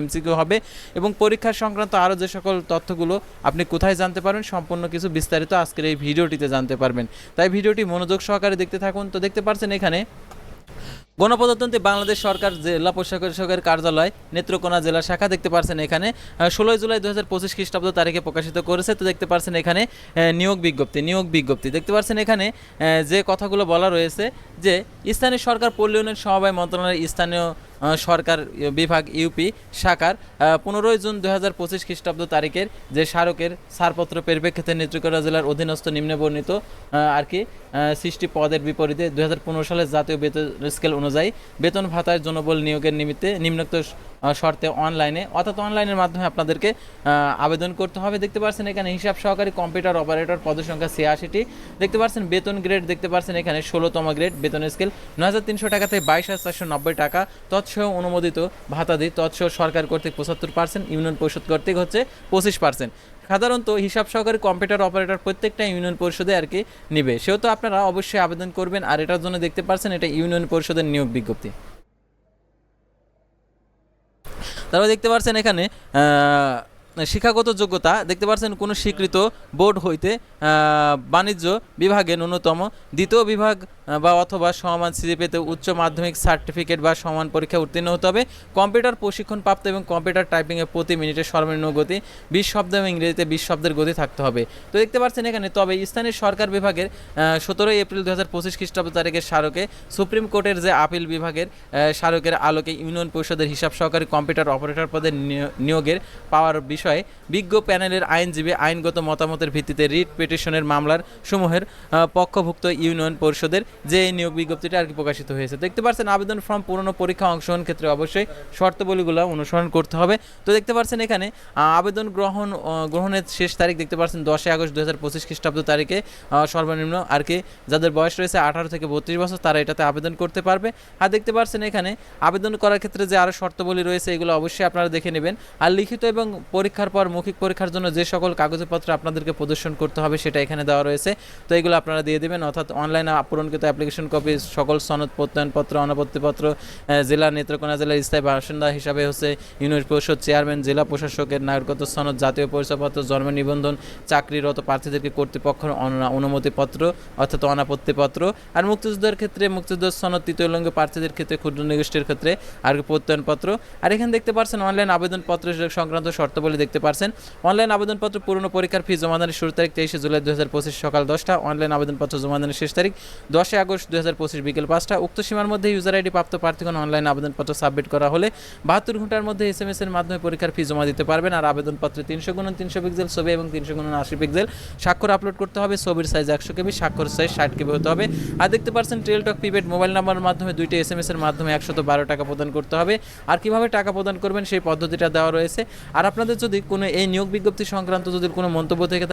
MCQ হবে এবং পরীক্ষা সংক্রান্ত আরও যে সকল তথ্যগুলো আপনি কোথায় জানতে পারবেন সম্পূর্ণ কিছু বিস্তারিত আজকের এই ভিডিওটিতে জানতে পারবেন। তাই ভিডিওটি মনোযোগ সহকারে দেখতে থাকুন। তো দেখতে পাচ্ছেন এখানে গণপ্রজাতন্ত্রী বাংলাদেশ সরকার জেলা প্রশাসকের কার্যালয়, নেত্রকোনা জেলা শাখা দেখতে পাচ্ছেন এখানে। ষোলোই জুলাই দু হাজার পঁচিশ খ্রিস্টাব্দ তারিখে প্রকাশিত করেছে। তো দেখতে পাচ্ছেন এখানে নিয়োগ বিজ্ঞপ্তি নিয়োগ বিজ্ঞপ্তি। দেখতে পাচ্ছেন এখানে যে কথাগুলো বলা রয়েছে যে, স্থানীয় সরকার পল্লী উন্নয়ন সমবায় মন্ত্রণালয়ের স্থানীয় সরকার বিভাগ ইউপি শাখার পনেরোই জুন দু হাজার পঁচিশ খ্রিস্টাব্দ তারিখের যে স্মারকের ছাড়পত্র পরিপ্রেক্ষিতে নেত্রকোনা জেলার অধীনস্থ নিম্নবর্ণিত আহ, আর কি সৃষ্টি পদের বিপরীতে দু হাজার পনেরো সালের জাতীয় বেতন স্কেল অনুযায়ী বেতন ভাতায় জনবল নিয়োগের নিমিত্তে নিম্নোক্ত শর্তে অনলাইনে অর্থাৎ অনলাইনের মাধ্যমে আপনাদেরকে আবেদন করতে হবে। দেখতে পাচ্ছেন এখানে হিসাব সহকারী কম্পিউটার অপারেটর পদসংখ্যা ছিয়াশিটি। দেখতে পাচ্ছেন বেতন গ্রেড দেখতে পাচ্ছেন এখানে ষোলোতম গ্রেড বেতন স্কেল নয় হাজার তিনশো টাকা থেকে বাইশ হাজার চারশো নব্বই টাকা তৎসহ অনুমোদিত ভাতাদি তৎসহ সরকার কর্তৃক পঁচাত্তর পার্সেন্ট ইউনিয়ন পরিষদ কর্তৃক হচ্ছে পঁচিশ পার্সেন্ট সাধারণত হিসাব সহকারে কম্পিউটার অপারেটর প্রত্যেকটা ইউনিয়ন পরিষদে আর কি নিবে। সেহেতু আপনারা অবশ্যই আবেদন করবেন আর এটার জন্য দেখতে পাচ্ছেন এটা ইউনিয়ন পরিষদের নিয়োগ বিজ্ঞপ্তি। তারপর দেখতে পাচ্ছেন এখানে শিক্ষাগত যোগ্যতা, দেখতে পাচ্ছেন কোনো স্বীকৃত বোর্ড হইতে বাণিজ্য বিভাগে ন্যূনতম দ্বিতীয় বিভাগ বা অথবা সমান সিজিপিতে উচ্চ মাধ্যমিক সার্টিফিকেট বা সমান পরীক্ষা উত্তীর্ণ হতে হবে। কম্পিউটার প্রশিক্ষণ প্রাপ্ত এবং কম্পিউটার টাইপিংয়ে প্রতি মিনিটে সর্বনিম্ন গতি বিশ শব্দ এবং ইংরেজিতে বিশ শব্দের গতি থাকতে হবে। তো দেখতে পাচ্ছেন এখানে, তবে স্থানীয় সরকার বিভাগের সতেরোই এপ্রিল দু হাজার পঁচিশ খ্রিস্টাব্দ তারিখের স্মারকে সুপ্রিম কোর্টের যে আপিল বিভাগের স্মারকের আলোকে ইউনিয়ন পরিষদের হিসাব সহকারী কম্পিউটার অপারেটর পদে নিয়- নিয়োগের পাওয়ার বিষয়ে বিজ্ঞ প্যানেলের আইনজীবী আইনগত মতামতের ভিত্তিতে রিট পিটিশনের মামলার সমূহের পক্ষভুক্ত ইউনিয়ন পরিষদের যে নিয়োগ বিজ্ঞপ্তিটা আর কি প্রকাশিত হয়েছে। দেখতে পাচ্ছেন আবেদন ফর্ম পুরনো পরীক্ষা অংশগ্রহণ ক্ষেত্রে অবশ্যই শর্তাবলীগুলো অনুসরণ করতে হবে। তো দেখতে পাচ্ছেন এখানে আবেদন গ্রহণ গ্রহণের শেষ তারিখ দেখতে পাচ্ছেন দশই আগস্ট দু হাজার পঁচিশ খ্রিস্টাব্দ তারিখে সর্বনিম্ন আর কি যাদের বয়স রয়েছে আঠারো থেকে বত্রিশ বছর তারা এটাতে আবেদন করতে পারবে। আর দেখতে পাচ্ছেন এখানে, আবেদন করার ক্ষেত্রে যে আরও শর্তাবলী রয়েছে, এগুলো অবশ্যই আপনারা দেখে নেবেন। আর লিখিত এবং পরীক্ষার পর মৌখিক পরীক্ষার জন্য যে সকল কাগজপত্র আপনাদেরকে প্রদর্শন করতে হবে সেটা এখানে দেওয়া রয়েছে। তো এগুলো আপনারা দিয়ে দেবেন, অর্থাৎ অনলাইনে পূরণকৃত অ্যাপ্লিকেশন কপি সকল সনদ প্রত্যয়নপত্র, অনাপত্তিপত্র জেলা নেত্রকোনা জেলার স্থায়ী বাসিন্দা হিসাবে হচ্ছে ইউনিয়ন পরিষদ চেয়ারম্যান জেলা প্রশাসকের নাগরিকত্ব সনদ, জাতীয় পরিচয়পত্র, জন্ম নিবন্ধন, চাকরিরত প্রার্থীদেরকে কর্তৃপক্ষের অনুমতিপত্র, অর্থাৎ অনাপত্তিপত্র। আর মুক্তিযুদ্ধের ক্ষেত্রে মুক্তিযুদ্ধ সনদ, তৃতীয় লিঙ্গ প্রার্থীদের ক্ষেত্রে, ক্ষুদ্র নিগোষ্ঠীর ক্ষেত্রে, আর প্রত্যয়নপত্র। আর এখানে দেখতে পাচ্ছেন অনলাইন আবেদনপত্র সংক্রান্ত শর্তাবলী দেখতে পাচ্ছেন অনলাইন আবেদনপত্র পুরনো পরীক্ষার ফি জমাদানের শুরু তারিখ তেইশে জুলাই দু হাজার পঁচিশ সকাল দশটা। অনলাইন আবেদনপত্র জমাদানের শেষ তারিখ দশই আগস্ট দু হাজার পঁচিশ বিকেল পাঁচটা। উক্ত সীমার মধ্যে ইউজার আইডি প্রাপ্ত প্রার্থীগণ অনলাইন আবেদনপত্র সাবমিট করা হলে বাহাত্তর ঘণ্টার মধ্যে এস এম এস এর মাধ্যমে পরীক্ষার ফি জমা দিতে পারবেন। আর আবেদনপত্রে তিনশো গুণন তিনশো পিক্সেল, ছবি এবং তিনশো গুণন আশি পিক্সেল স্বাক্ষর আপলোড করতে হবে। ছবির সাইজ একশো কেবি, স্বাক্ষর সাইজ ষাট কেবি হতে হবে। আর দেখতে পাচ্ছেন ট্রেলটক প্রিপেড মোবাইল নাম্বারের মাধ্যমে দুইটি এস এম এস এর মাধ্যমে একশত বারো টাকা প্রদান করতে হবে। আর কীভাবে টাকা প্রদান করবেন সেই পদ্ধতিটা দেওয়া রয়েছে। আর আপনাদের যদি কোনো এই নিয়োগ বিজ্ঞপ্তি সংক্রান্ত যদি কোনো মন্তব্য থেকে